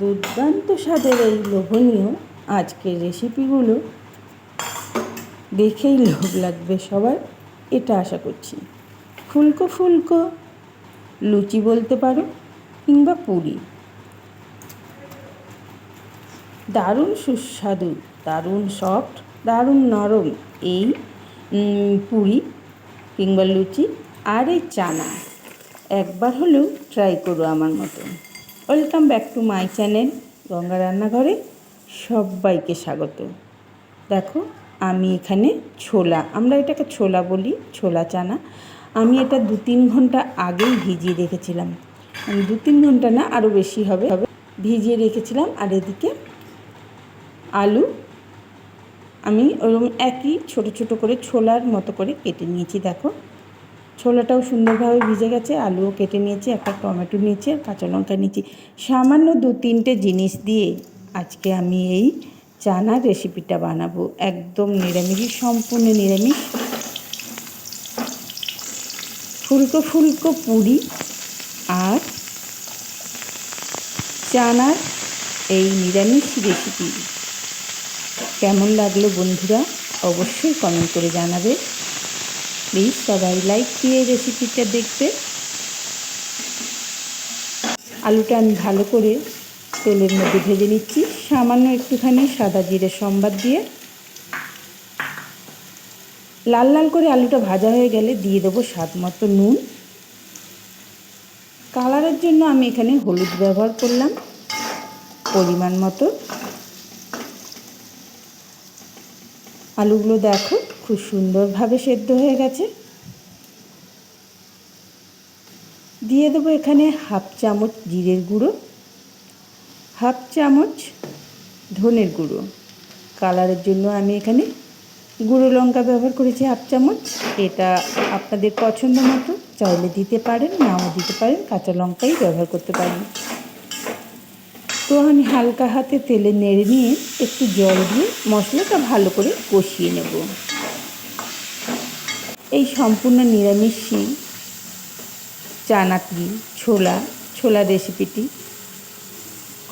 দুর্দান্ত স্বাদের এই লোভনীয় আজকের রেসিপিগুলো দেখেই লোভ লাগবে সবার, এটা আশা করছি। ফুলকো ফুলকো, লুচি বলতে পারো কিংবা পুরি। দারুণ সুস্বাদু, দারুণ সফট দারুণ নরম এই পুরি কিংবা লুচি আর এই চানা। একবার হলেও ট্রাই করো আমার মতো। Welcome back to my channel Ganga রান্নাঘরে সবাইকে স্বাগত। দেখো আমি এখানে ছোলা আমরা এটাকে ছোলা বলি ছোলা চানা। আমি এটা দু তিন ঘণ্টা আগেই ভিজিয়ে রেখেছিলাম। উম, দু তিন ঘণ্টা না আরও বেশি হবে। ভিজিয়ে রেখেছিলাম আর এদিকে আলু। আমি ওরকম একই ছোট ছোট করে ছোলার মতো করে কেটে নিয়েছি দেখো। ছোলাটাও সুন্দরভাবে ভিজে গেছে, আলুও কেটে নিয়েছি, একটা টমেটো নিয়েছি, আর কাঁচা লঙ্কা নিয়েছি। সামান্য দু তিনটে জিনিস দিয়ে আজকে আমি এই চানার রেসিপিটা বানাবো, একদম নিরামিষ, সম্পূর্ণ নিরামিষ। ফুলকো ফুলকো পুরি আর চানার এই নিরামিষ রেসিপি। কেমন লাগল বন্ধুরা, অবশ্যই কমেন্ট করে জানাবে। প্লিজ সবাই লাইক দিয়ে রেসিপিটা দেখবে। আলুটা আমি ভালো করে তেলের মধ্যে ভেজে নিচ্ছি। সামান্য একটুখানি সাদা জিরে সম্বাদ দিয়ে। লাল লাল করে আলুটা ভাজা হয়ে গেলে দিয়ে দেবো স্বাদ মতো নুন। কালারের জন্য আমি এখানে হলুদ ব্যবহার করলাম। পরিমাণ মতো। আলুগুলো দেখো, খুব সুন্দরভাবে সেদ্ধ হয়ে গেছে। দিয়ে দেবো এখানে হাফ চামচ জিরের গুঁড়ো, হাফ চামচ ধনের গুঁড়ো। কালারের জন্য আমি এখানে গুঁড়ো লঙ্কা ব্যবহার করেছি হাফ চামচ। এটা আপনাদের পছন্দ মতো, চাইলে দিতে পারেন, নাও দিতে পারেন, কাঁচা লঙ্কাই ব্যবহার করতে পারেন। তো আমি হালকা হাতে তেলে নেড়ে নিয়ে একটু জল দিয়ে মশলাটা ভালো করে কষিয়ে নেব। এই সম্পূর্ণ নিরামিষই চানাটি ছোলা ছোলা রেসিপিটি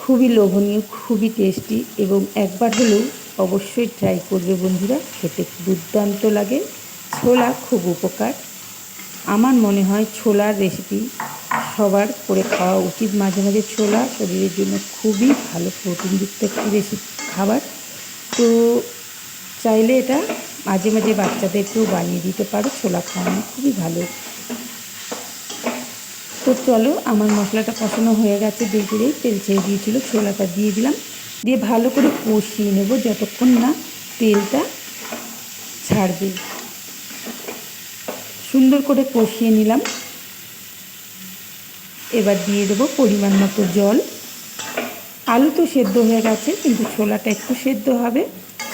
খুবই লোভনীয়, খুবই টেস্টি এবং একবার হলেও অবশ্যই ট্রাই করবে বন্ধুরা, খেতে দুর্দান্ত লাগে। ছোলা খুব উপকার। আমার মনে হয় ছোলার রেসিপি সবার করে খাওয়া উচিত মাঝে মাঝে ছোলা শরীরের জন্য খুবই ভালো প্রোটিনযুক্ত একটি বেশি খাবার। তো চাইলে এটা মাঝে মাঝে বাচ্চাদেরকেও বানিয়ে দিতে পারো, ছোলা খাওয়ানো খুবই ভালো। তো চলো, আমার মশলাটা কষানো হয়ে গেছে দেখলেই তেল ছেড়ে দিয়েছিল, ছোলাটা দিয়ে দিলাম। দিয়ে ভালো করে কষিয়ে নেব যতক্ষণ না তেলটা ছাড়বে। সুন্দর করে কষিয়ে নিলাম। এবার দিয়ে দেবো পরিমাণ মতো জল। আলু তো সেদ্ধ হয়ে গেছে, কিন্তু ছোলাটা একটু সেদ্ধ হবে।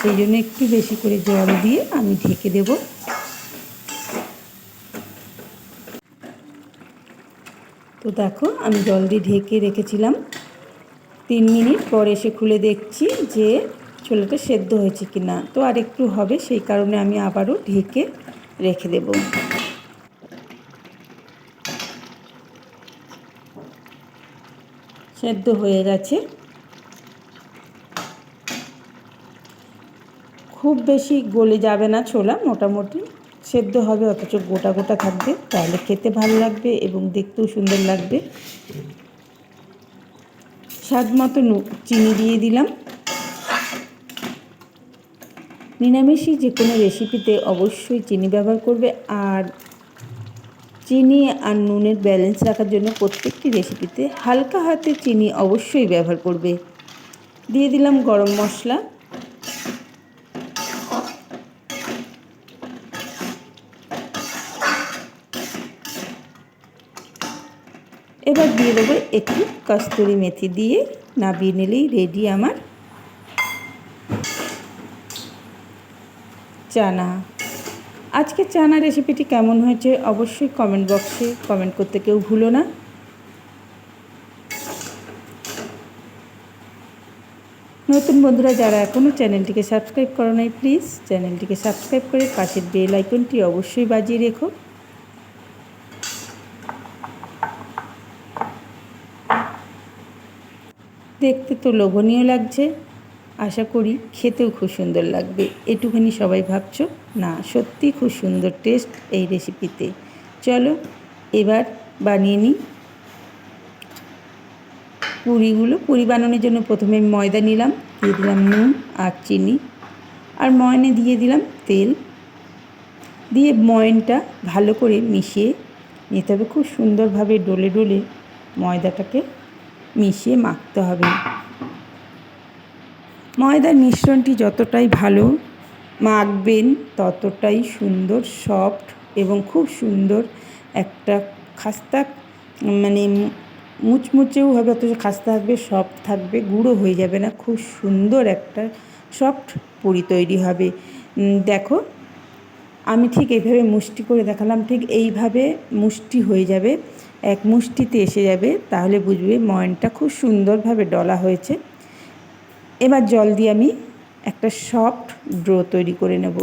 সেই জন্য একটু বেশি করে জল দিয়ে আমি ঢেকে দেব। তো দেখো, আমি জল দিয়ে ঢেকে রেখেছিলাম। তিন মিনিট পর এসে খুলে দেখছি যে ছোলাটা সেদ্ধ হয়েছে কি না তো আর একটু হবে, সেই কারণে আমি আবারও ঢেকে রেখে দেবো। সেদ্ধ হয়ে গেছে। খুব বেশি গলে যাবে না ছোলা, মোটামুটি সেদ্ধ হবে, অথচ গোটা গোটা থাকবে। তাহলে খেতে ভালো লাগবে এবং দেখতেও সুন্দর লাগবে। স্বাদ মতো চিনি দিয়ে দিলাম। নিরামিষই যে কোনো রেসিপিতে অবশ্যই চিনি ব্যবহার করবে। আর চিনি আর নুনের ব্যালেন্স রাখার জন্য প্রত্যেকটি রেসিপিতে হালকা হাতে চিনি অবশ্যই ব্যবহার করবে। দিয়ে দিলাম গরম মশলা। এবার দিয়ে দেবো একটু কস্তুরি মেথি দিয়ে। নাবিয়ে নিলেই রেডি আমার। চানা। আজকে চানা রেসিপিটি কেমন হয়েছে অবশ্যই কমেন্ট বক্সে কমেন্ট করতে কেউ ভুলো না। নতুন বন্ধুরা, যারা এখনও চ্যানেলটিকে সাবস্ক্রাইব করো নাই প্লিজ চ্যানেলটিকে সাবস্ক্রাইব করে পাশের বেল আইকনটি অবশ্যই বাজিয়ে রেখো। দেখতে তো লোভনীয় লাগছে। আশা করি খেতেও খুব সুন্দর লাগবে। এটুখানি সবাই ভাবছ? না, সত্যি খুব সুন্দর টেস্ট এই রেসিপিতে চলো, এবার বানিয়ে নিই। পুরিগুলো, পুরি বানানোর জন্য প্রথমে ময়দা নিলাম, দিয়ে দিলাম নুন আর চিনি। আর ময়নে দিয়ে দিলাম তেল। দিয়ে ময়নটা ভালো করে মিশিয়ে নিতে হবে। খুব সুন্দরভাবে ডলে ডলে ময়দাটাকে মিশিয়ে মাখতে হবে। ময়দার মিশ্রণটি যতটাই ভালো মাখবেন, ততটাই সুন্দর সফট এবং খুব সুন্দর একটা খাস্তা মানে মুচমুচেও হবে, অথচ খাস্তা থাকবে সফট থাকবে, গুঁড়ো হয়ে যাবে না, খুব সুন্দর একটা সফট পুরি তৈরি হবে। দেখো, আমি ঠিক এইভাবে মুষ্টি করে দেখালাম, ঠিক এইভাবে মুষ্টি হয়ে যাবে, এক মুষ্টিতে এসে যাবে, তাহলে বুঝবে ময়নটা খুব সুন্দরভাবে ডলা হয়েছে। এবার জল দিয়ে আমি একটা সফট ড্রো তৈরি করে নেব।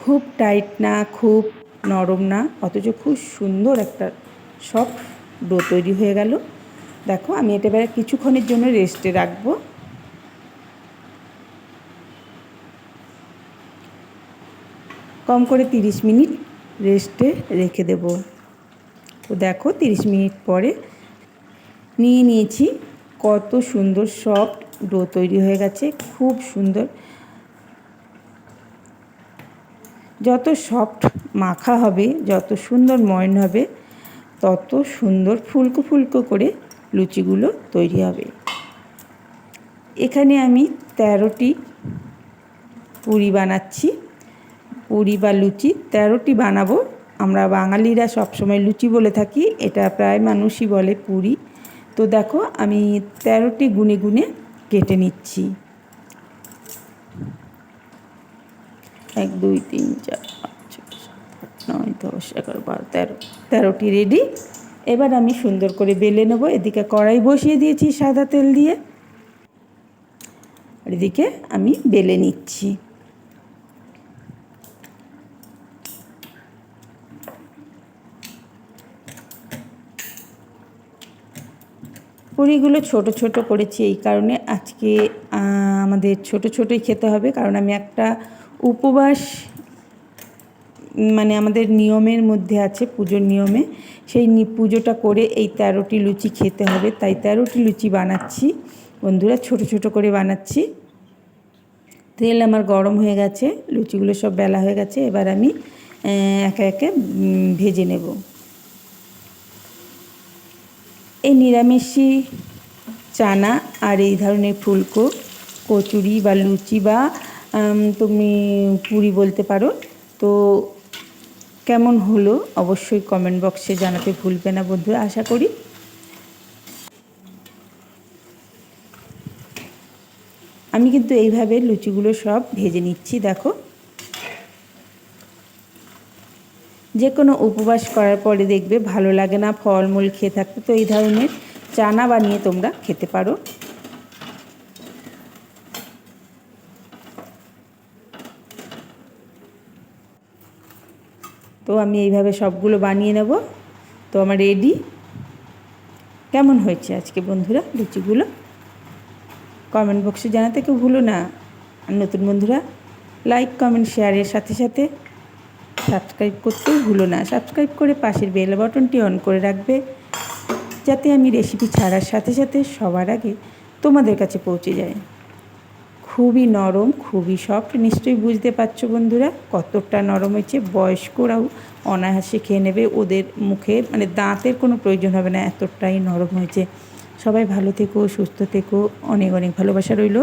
খুব টাইট না, খুব নরম না, অথচ খুব সুন্দর একটা সফট ডো তৈরি হয়ে গেল। দেখো, আমি এটা এবার কিছুক্ষণের জন্য রেস্টে রাখব। কম করে তিরিশ মিনিট রেস্টে রেখে দেব। তো দেখো, তিরিশ মিনিট পরে নিয়ে নিয়েছি কত সুন্দর সফট ডো তৈরি হয়ে গেছে, খুব সুন্দর। যত সফট মাখা হবে, যত সুন্দর ময়ন হবে, তত সুন্দর ফুলকো ফুলকো করে লুচিগুলো তৈরি হবে। এখানে আমি তেরোটি পুরি বানাচ্ছি। পুরি বা লুচি, তেরোটি বানাবো। আমরা বাঙালিরা সবসময় লুচি বলে থাকি, এটা প্রায় মানুষই বলে পুরি। তো দেখো, আমি তেরোটি গুনে গুনে কেটে নিচ্ছি। এক, দুই, তিন, চার, পাঁচ, ছয়, সাত নয়, দশ, এগারো, বারো, তেরো, তেরোটি রেডি। এবার আমি সুন্দর করে বেলে নেব। এদিকে কড়াই বসিয়ে দিয়েছি সাদা তেল দিয়ে। আর এদিকে আমি বেলে নিচ্ছি। পুরিগুলো ছোট ছোট করেছি এই কারণে আজকে আমাদের ছোট ছোটই খেতে হবে। কারণ আমি একটা উপবাস মানে আমাদের নিয়মের মধ্যে আছে, পুজোর নিয়মে। সেই পুজোটা করে এই তেরোটি লুচি খেতে হবে। তাই তেরোটি লুচি বানাচ্ছি। বন্ধুরা, ছোট ছোট করে বানাচ্ছি। তেল আমার গরম হয়ে গেছে, লুচিগুলো সব বেলা হয়ে গেছে। এবার আমি একে একে ভেজে নেব। এই নিরামিষি চানা আর এই ধরনের ফুলকো, কচুরি বা লুচি বা তুমি পুরি বলতে পারো। তো কেমন হলো অবশ্যই কমেন্ট বক্সে জানাতে ভুলবে না বন্ধুরা আশা করি। আমি কিন্তু এইভাবে লুচিগুলো সব ভেজে নিচ্ছি, দেখো। যে কোনো উপবাস করার পরে দেখবে ভালো লাগে না, ফলমূল খেয়ে থাকতে। তো এই ধরনের চানা বানিয়ে তোমরা খেতে পারো। তো আমি এইভাবে সবগুলো বানিয়ে নেব। তো আমার রেডি। কেমন হয়েছে আজকে বন্ধুরা লুচিগুলো? কমেন্ট বক্সে জানাতে কেউ ভুলো না। আর নতুন বন্ধুরা, লাইক, কমেন্ট, শেয়ারের সাথে সাথে সাবস্ক্রাইব করতেও ভুলো না। সাবস্ক্রাইব করে পাশের বেল বাটনটি অন করে রাখবে, যাতে আমি রেসিপি ছাড়ার সাথে সাথে সবার আগে তোমাদের কাছে পৌঁছে যায় খুবই নরম, খুবই সফট নিশ্চয়ই বুঝতে পারছ বন্ধুরা কতটা নরম হয়েছে। বয়স্করাও অনায়াসে খেয়ে নেবে, ওদের মুখে মানে দাঁতের কোনো প্রয়োজন হবে না, এতটাই নরম হয়েছে। সবাই ভালো থেকো, সুস্থ থেকো, অনেক অনেক ভালোবাসা রইল।